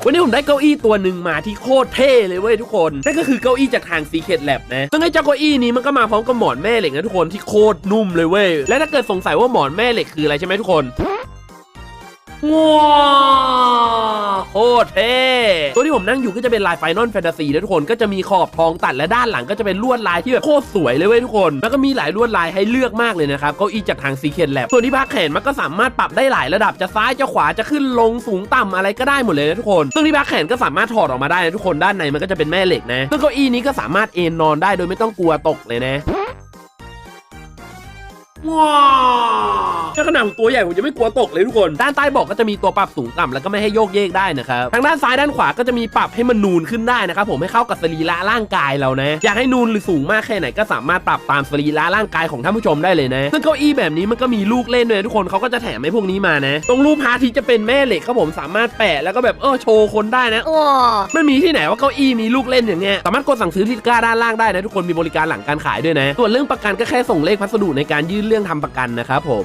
วันนี้ผมได้เก้าอี้ตัวหนึ่งมาที่โคตรเท่เลยเว้ยทุกคน นั่นก็คือเก้าอี้จากทาง Secret Lab นะซึ่งไอ้เจ้าเก้าอี้นี้มันก็มาพร้อมกับหมอนแม่เหล็กนะทุกคนที่โคตรนุ่มเลยเว้ย และถ้าเกิดสงสัยว่าหมอนแม่เหล็กคืออะไรใช่ไหมทุกคนว้า ตรเท่ตัวที่ผมนั่งอยู่ก็จะเป็นลายไฟนอลแฟนตาซีนะทุกคนก็จะมีขอบทองตัดและด้านหลังก็จะเป็นลวดลายที่แบบโคตรสวยเลยเว้ยทุกคน แล้วก็มีหลายลวดลายให้เลือกมากเลยนะครับเก้าอี้จากทางซีเคนแลบส่วนที่พักแขนมันก็สามารถปรับได้หลายระดับจะซ้ายจะขวาจะขึ้นลงสูงต่ำอะไรก็ได้หมดเลยนะทุกคนซึ่งที่พักแขนก็สามารถถอดออกมาได้นะทุกคนด้านในมันก็จะเป็นแม่เหล็กนะซึ่งเก้าอี้นี้ก็สามารถเอนนอนได้โดยไม่ต้องกลัวตกเลยนะว้า วแค่ขนาดของตัวใหญ่ผมจะไม่กลัวตกเลยทุกคน ด้านใต้เบอกก็จะมีตัวปรับสูงต่ำแล้วก็ไม่ให้โยกเยกได้นะครับทางด้านซ้ายด้านขวาก็จะมีปรับให้มันนูนขึ้นได้นะครับผมให้เข้ากับสรีระร่างกายเรานะอยากให้นูนหรือสูงมากแค่ไหนก็สามารถปรับตามสรีระร่างกายของท่านผู้ชมได้เลยนะซึ่งเก้าอี้แบบนี้มันก็มีลูกเล่นด้วยนะทุกคนเขาก็จะแถมให้พวกนี้มานะ ตรงรูปพระอาทิตย์จะเป็นแม่เหล็กครับผมสามารถแปะแล้วก็แบบเออโชว์คนได้นะมันมีที่ไหนว่าเก้าอี้มีลูกเล่นอย่างเงี้ยสามารถกดสั่งซื้อที่ตะกร้าด้านล่างได้นะทุกคนมีบริการหลังการขายด้วยนะส่วนเรื่องประกันก็แค่ส่งเลขพัสดุในการยื่นเรื่องทำประกันนะครับผม